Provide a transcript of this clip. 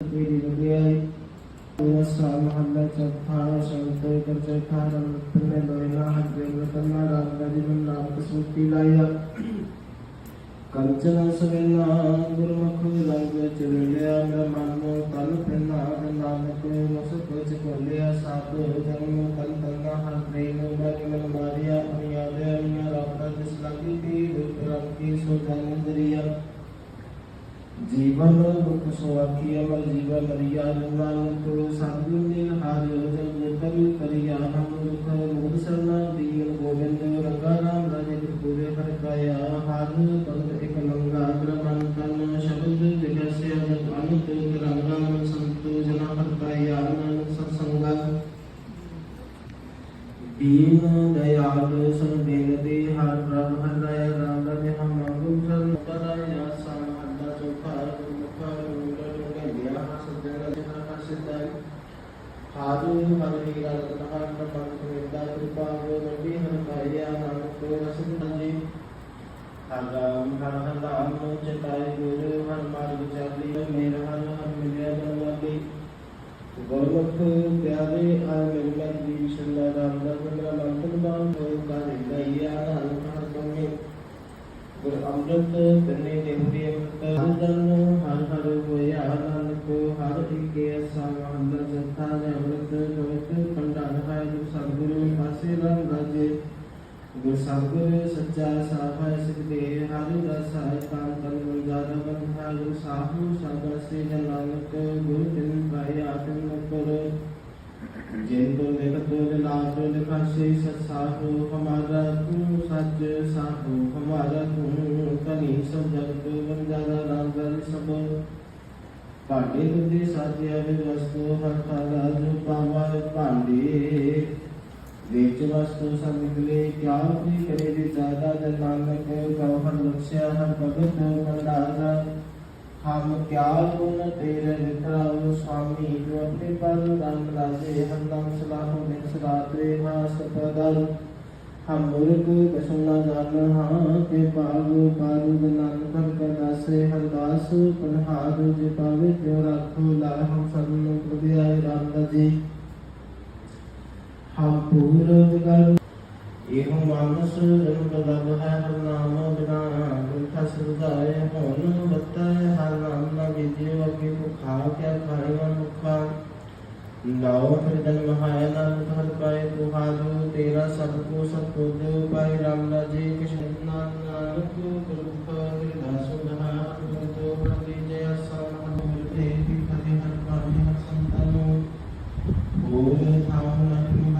ਤੇਰੀ ਵਡਿਆਈ ਨਮਸਕਾਰ ਮਹੱਲਾ ਚੌਥਾ ਸ਼ੰਤੇ ਕਰਤੇ ਖਾਰਮ ਤਨੇ ਲੋਇਨਾ ਹੱਦੇ ਰਤਨਾ ਰਾਮ ਦਾ ਜੀਵਨ ਨਾਮ ਕਸੂਤੀ ਲਾਇਆ ਕੰਚਨ ਸਵੇਨਾ ਗੁਰਮੁਖ ਰੰਗ ਚਲਿਆ ਮੇਰਾ ਮਨ ਤਨ ਪੈਨਾ ਨਾਨਕ ਮਸ ਕੁਝ ਕੋਲਿਆ ਸਤ ਜਨਮ ਤਨ ਤਨਾ ਹਰ ਪ੍ਰੇਮ ਮਨ ਮਨ ਮਾਰਿਆ ਅਨਿਆਦ ਅਨਿਆ ਰਾਮ ਦਾ ਜਿਸ ਲਾਗੀ ਦੀ ਰੂਪ ਰੱਖੀ ਸੋ ਜਨ ਦਰਿਆ ਜੀਵਨ ਦੁਖ ਸੁਆਖੀ, ਅਮਰ ਜੀਵਨ ਮਰਿਆ ਨਾਨਕ ਸਾਧੂ ਨੇ ਹਾਰਿਓ ਜਨ ਕਰੀ ਕਰਿਆ ਹਮ ਦੁਖ ਮੁਖ ਸਰਨਾ ਦੀਨ ਗੋਬਿੰਦ ਰੰਗਾ ਰਾਮ ਰਾਜੇ ਪੂਰੇ ਹਰ ਕਾਇਆ, ਹਰ ਤਨ ਇਕ ਲੰਗਾ ਬ੍ਰਹਮਨ ਤਨ ਸ਼ਬਦ ਜਗਸਿਆ ਜਨ ਅਨੰਤ ਰੰਗਾ ਸੰਤੋ ਜਨਾ ਹਰ ਕਾਇਆ, ਨਾਨਕ ਸਤਸੰਗਾ ਦੀਨ ਦਇਆਲ ਸਨ ਬੇਨਤੀ, ਹਰ ਪ੍ਰਭ ਹਾਦੂ ਹਰ ਹੀਰਾ ਰਤਨ ਹਰ ਪ੍ਰਪੰਚ ਨਿਰਦਾ ਕਿਰਪਾ ਹੋ ਨਬੀ ਹਰ ਕਾਇਆ ਨਾਨਕ ਰਸਦ ਜੀ ਹਰ ਰਾਮ ਹਰ ਹਰ ਨਾਮ ਚਿਤਾਏ ਗੁਰੂ ਹਰ ਮਾਰਗ ਚਾਲੀ ਮੇਰ ਹਰ ਹਰ ਮਿਲਿਆ ਬਨਵਾਲੀ ਗੁਰਮੁਖ ਪਿਆਰੇ ਆ ਮੇਰੇ ਮਨ ਦੀ ਸਤਿਗੁਰੂ ਪਾਸੇ ਰੰਗ ਰਾਜੇ, ਗੁਰ ਸਤਿਗੁਰ ਸੱਚਾ ਸਾਫਾ ਸਿੱਧੇ ਹਰ ਰਸ ਹੈ ਤਾਂ ਤਨ ਗੁਰਦਾਰਾ ਬੰਧਾ ਗੁਰ ਸਾਹੂ ਸਦਾ ਸੇ ਜਨ ਨਾਨਕ, ਗੁਰ ਤਿਨ ਪਾਏ ਆਤਮ ਕਰ ਜਿਨ ਕੋ ਦੇਖ ਤੋ ਜਨਾਬ ਲਿਖਾਸੇ ਸਸਾਹੂ ਹਮਾਰਾ ਤੂੰ ਸੱਚ ਸਾਹੂ, ਹਮਾਰਾ ਤੂੰ ਕਨੀ ਸਭ ਜਗਤ ਬੰਜਾਰਾ ਨਾਮ ਗਲ ਸਭ। ਭਾਂਡੇ ਦੁੱਧੇ ਸਾਜਿਆ ਵੇ ਵਸਤੂ ਹਰ ਖਾਲਾ ਜੋ ਪਾਵਾ ਭਾਂਡੇ। ਵਿੱਚ ਵਸਤੂ ਸਭ ਨਿਕਲੇ ਕਿਆ ਵੀ ਕਰੇ ਦੇ ਜ਼ਾਦਾ ਜਨ ਨਾਨਕ? ਕਉ ਹਰ ਲਖਿਆ ਹਰ ਭਗਤ ਭੰਡਾਰਾ? ਹਮ ਕਿਆ ਗੁਣ ਤੇਰੇ ਵਿਖਰਾਉ ਸੁਆਮੀ ਜੋ ਆਪਣੇ ਪਰ ਰੰਗ ਰਾਜੇ ਹਮ ਨਾਮ ਸਲਾਹੋ ਨਿਸ ਰਾਤਰੇ ਹਾਂ ਸਪਦਰ ਹਮ ਮੁਰਗ ਕਸੁਨਾ ਜਾਣ, ਹਾਂ ਤੇ ਪਾਗੋ ਪਾਰੂ ਨਾਨਕ ਹਰ ਕਦਾਸੇ ਹਰ ਦਾਸ ਪਨਹਾਰ ਜੇ ਪਾਵੇ ਤਿਉ ਰੱਖੋ ਲਾ ਹਮ ਸਭ ਨੂੰ ਪ੍ਰਭਿਆਏ ਰਾਮ ਦਾ ਜੀ ਹਮ ਪੂਰਵ ਕਰ। ਇਹੋ ਮਾਨਸ ਜਨਮ ਬਦਲ ਹੈ ਹਰ ਨਾਮ ਬਿਨਾ ਗੁਰਖਾ ਸੁਝਾਏ ਹੋਨ ਬਤੈ ਹਰ ਨਾਮ ਨਾ ਵਿਜੇ ਅਗੇ ਮੁਖਾ ਕਿਆ ਖਾਏ ਮਨ ਮੁਖਾ ਨਾਉ ਫਿਰ ਜਨਮ ਹੈ ਨਾਨਕ ਹਰ ਪਾਏ ਤੁਹਾਰੂ ਤੇਰਾ ਸਭ ਕੋ ਸਭ ਤੁਧ ਪਾਏ ਰਾਮ ਰਾਜੇ ਕਿਸ਼ਨ ਨਾਨਕ ਗੁਰਮੁਖ ਹਿਰਦਾ ਸੁਧਾ ਗੁਰਤੋ ਪ੍ਰਤੀ ਜੈ ਸਮ ਮੁਰਤੇ ਕੀ ਫਤਿਹ ਹਰ ਪਾਵੇ ਹਰ ਸੰਤਨੋ ਬੋਲੇ ਥਾਮ ਨਕਮੀ